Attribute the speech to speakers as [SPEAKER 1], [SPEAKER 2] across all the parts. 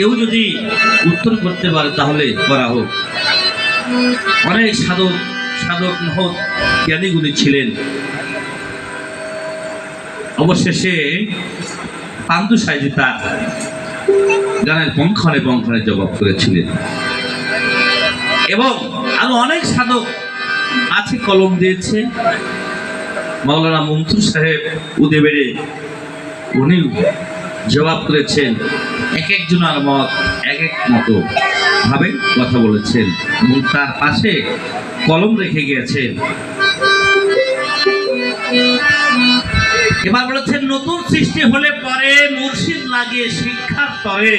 [SPEAKER 1] কেউ যদি উত্তর করতে পারে, তাহলে করা হোক। অনেক সাধক সাধক, মহৎ জ্ঞানীগুলি ছিলেন। অবশেষে পান্দু সাহেব তার গানের পঙ্খনে পঙ্খনে জবাব করেছিলেন। এবং আরও অনেক সাধক আছে কলম দিয়েছে। মাওলানা মমসুর সাহেব উদে বেড়ে উনি জবাব করেছেন এক একজনের মত এক এক মতো ভাবে কথা বলেছেন এবং তার পাশে কলম রেখে গিয়েছেন। এবার বলেছেন, নতুন সৃষ্টি হলে পরে মুর্শিদ লাগে শিক্ষার তরে।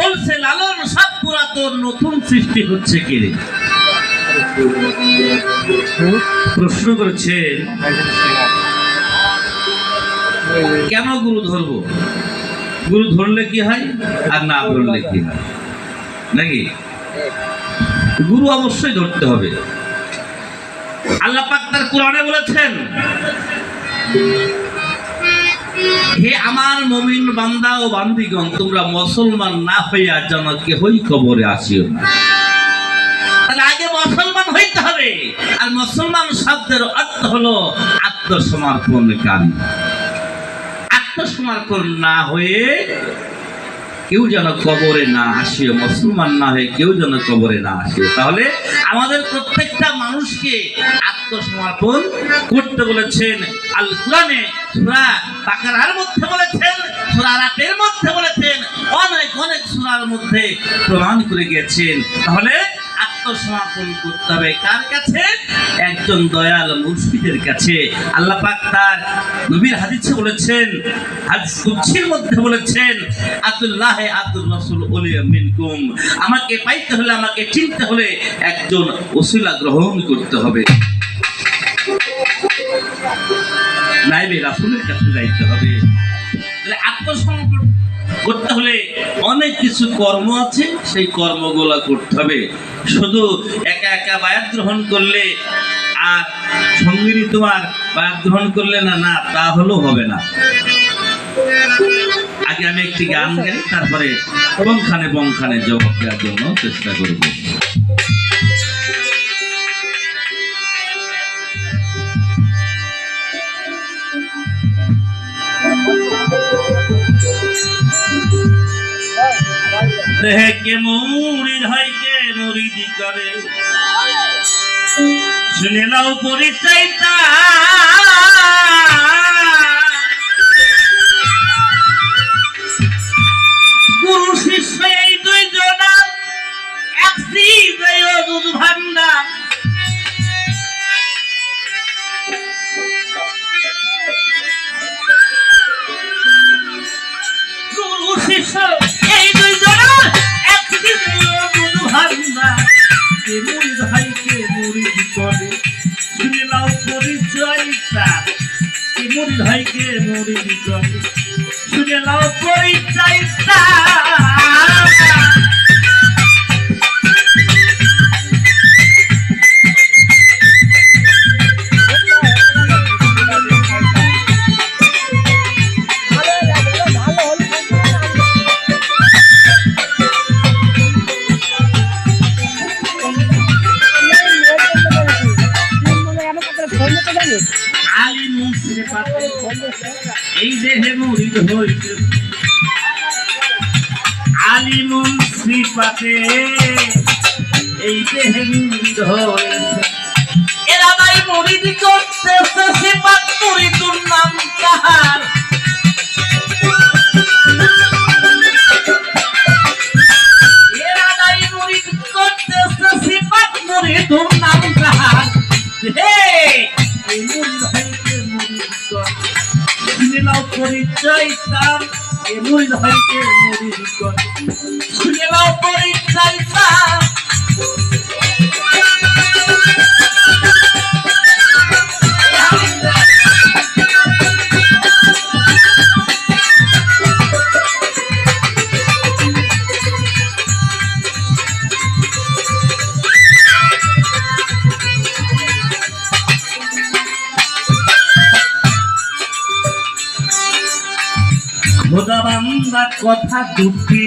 [SPEAKER 1] বলছে লালন সব পুরাতন, নতুন সৃষ্টি হচ্ছে কে প্রশ্ন করেছেন, কেন গুরু ধরবো? গুরু ধরলে কি হয় আর না ধরলে কি হয়? নাকি? গুরু অবশ্যই ধরতে হবে। আল্লাহ পাক তার কোরআনে বলেছেন, হে আমার মমিন বান্দা ও বান্দিগণ, তোমরা মুসলমান না হইয়া যেন কেহই কবরে আসিও না। তাহলে আগে মুসলমান হইতে হবে। আর মুসলমান শব্দের অর্থ হলো আত্মসমর্পণকারী। আত্মসমর্পণ না হয়ে কেউ যেন কবরে না আসিও মুসলমান না হয়ে কেউ যেন কবরে না আসিও তাহলে আমাদের প্রত্যেকটা মানুষকে আত্মসমর্পণ করতে বলেছেন আল কোরআনে, সূরা বাকারার মধ্যে বলেছেন, সূরা রাতের মধ্যে বলেছেন, অনেক অনেক সূরার মধ্যে প্রমাণ করে গিয়েছেন। তাহলে আত্মসমর্পণ করতে হবে। কার কাছে? একজন দয়াল মুর্শিদের কাছে। আল্লাহ পাক তার নবীর হাদিসে বলেছেন, হাদিস কুচ্ছির মধ্যে বলেছেন, আব্দুল্লাহ আব্দুল রাসূল ওলিয়া মিনকুম। আমাকে পাইতে হলে, আমাকে চিনতে হলে একজন ওসিলা গ্রহণ করতে হবে। নাইবে রাসূলের কাছে যাইতে হবে। তাহলে আত্মসমর্পণ করতে হলে অনেক কিছু কর্ম আছে, সেই কর্মগুলা করতে হবে। শুধু একা একা বায়াত গ্রহণ করলে আর সঙ্গিনী তোমার বায়াত গ্রহণ করলে না না, তা হলেও হবে না। আগে আমি একটি গান গাই, তারপরে বংখানে বংখানে জবাব দেওয়ার জন্য চেষ্টা করব। দেহে কে মুড়ি ধাইকে মুড়িদি করে শুনে নাও পরিচয়টা। গুরু কে মুড়ি ভাইকে মুড়ি করে শুনে নাও পরিচয়টা মুড়ি ভাইকে মুড়ি করে পাতে এই দেহে মুড়িদ হয়েছে এরা ভাই মুড়িদ করতেছে নাম মুড়িদ করতেছে সিপাত মুড়িদুর নাম কাহার। হে মুড়িদ হইতে মুড়িদ কর শুনে নাও পরিচয় তার এ হইতে কর শুনে নাও পরিচয় তার খোদা বান্দা কথা দুটি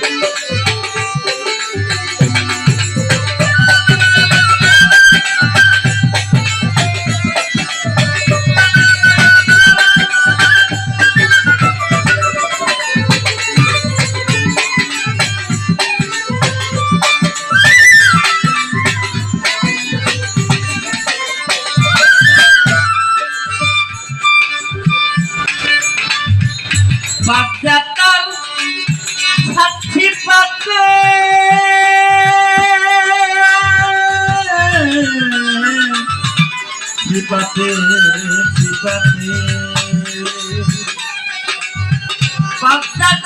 [SPEAKER 1] Thank you. 好那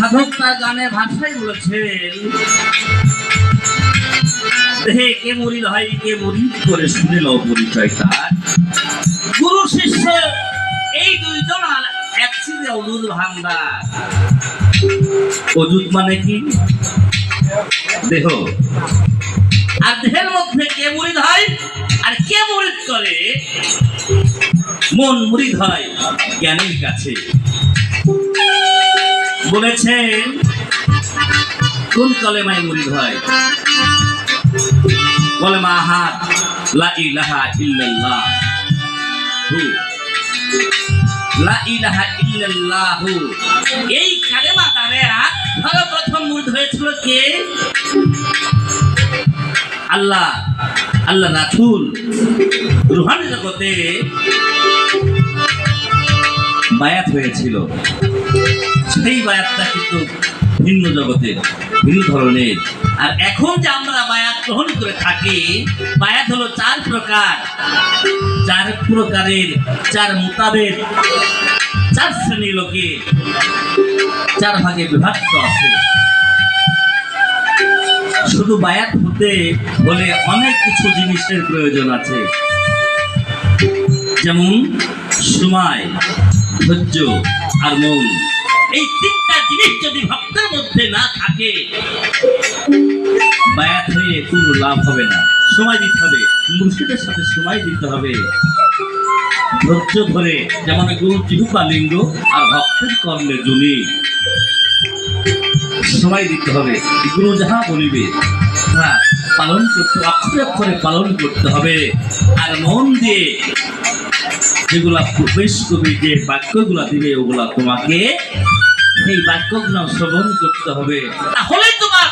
[SPEAKER 1] সাধক তার গানে ভাষায় বলেছেন দেহে কে মরিল হয়, কে মরিল করে শুনে নাও পরিচয় তার। গুরু শিষ্য এই দুইজন আর একসাথে অদূত ভান্ডার অদূত মানে কি? দেহ। আর দেহের মধ্যে কে মুরিদ হয় আর কে মুরিদ করে? মন মুরিদ হয় জ্ঞানের কাছে। বলেছেন, কোন কলেমায় মুরিদ হয়? কলেমা হাত, লা ইলাহা ইল্লাল্লাহ। লা ইলাহা ইল্লাল্লাহ। এই কালেমা দ্বারা সর্বপ্রথম মুরিদ হয়েছিল কে? আল্লাহ। আল্লাহ রাসূল রুহানি জগতে বায়াত হয়েছিল। সেই বায়াতটা কিন্তু ভিন্ন জগতের, ভিন্ন ধরনের। আর এখন যে আমরা বায়াত গ্রহণ করে থাকি, বায়াত হলো চার প্রকার। চার প্রকারের, চার মোতাবেক চার শ্রেণি লোকে চার ভাগে বিভক্ত আছে। শুধু বায়াত হতে হলে অনেক কিছু জিনিসের প্রয়োজন আছে। যেমন সময়, ধৈর্য, আর মন। এই তিনটা জিনিস যদি ভক্তের মধ্যে না থাকে, বায়াত হয়ে কোনো লাভ হবে না। সময় দিতে হবে। মুর্শিদের সাথে সময় দিতে হবে। ধৈর্য ধরে, যেমন গুরু জিহুপা লিঙ্গ আর ভক্তের কর্মে জুনি। সময় দিতে হবে। গুরু যাহা বলিবে হ্যাঁ পালন করতে, অক্ষরে অক্ষরে পালন করতে হবে। আর মন দিয়ে যেগুলা প্রবেশ করবে যে বাক্যগুলা দিবে, ওগুলা তোমাকে সেই বাক্যগুলো শ্রবণ করতে হবে। তাহলে তোমার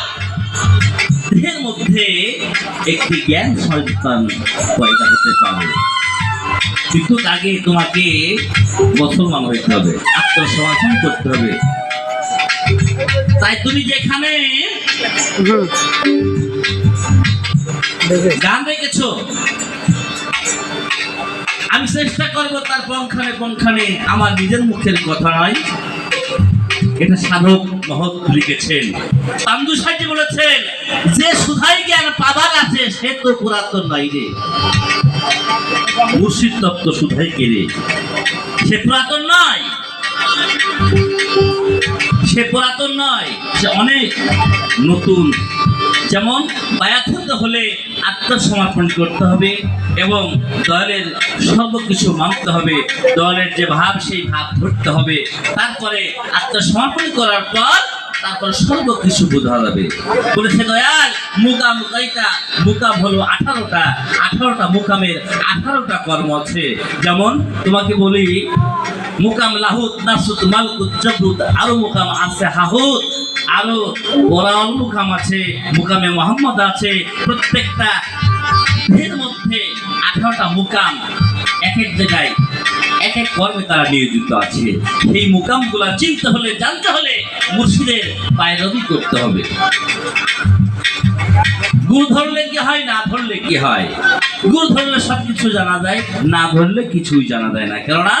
[SPEAKER 1] দেহের মধ্যে একটি জ্ঞান সন্তান পয়দা হতে পারে। কিন্তু আগে তোমাকে মুসলমান হইতে হবে আত্মসমর্থন করতে হবে। তাই তুমি যেখানে গান রেখেছো আমি চেষ্টা করব তার পঙ্খানে পঙ্খানে আমার নিজের মুখের কথা নয় এটা সাধক মহৎ লিখেছেন। পান্দু সাহেব বলেছেন, যে সুধাই জ্ঞান পাবার আছে, সে তো পুরাতন নাই রে। মুর্শিদ তত্ত্ব সুধাই রে? সে পুরাতন নয়। সে পুরাতন নয়, সে অনেক নতুন যেমন বায়াত হতে হলে আত্মসমর্পণ করতে হবে এবং দলের সর্বকিছু মানতে হবে। দলের যে ভাব, সেই ভাব ধরতে হবে। তারপরে আত্মসমর্পণ করার পর তারপর সর্বকিছু বোঝা যাবে। বলেছে দয়াল, মুকাম কয়টা? মুকাম হলো আঠারোটা। আঠারোটা মুকামের আঠারোটা কর্ম আছে। যেমন তোমাকে বলি, মুকাম লাহুত নাসুত মালকুত জবরুত, আরও মুকাম আছে হাহুত আরও ওরাল মুকাম আছে, মুকামে মোহাম্মদ আছে, প্রত্যেকটা এর মধ্যে আঠারোটা মুকাম এক এক জায়গায়, এক এক কর্মে তারা নিয়োজিত আছে। সেই মুকামগুলা চিনতে হলে, জানতে হলে মুর্শিদের পায়রবি করতে হবে। গুরু ধরলে কি হয়, না ধরলে কি হয়? গুরু ধরলে সব কিছু জানা যায়, না ধরলে কিছুই জানা যায় না। কেননা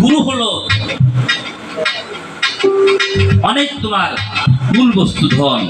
[SPEAKER 1] গুরু হলো অনেক তোমার মূল বস্তু ধন।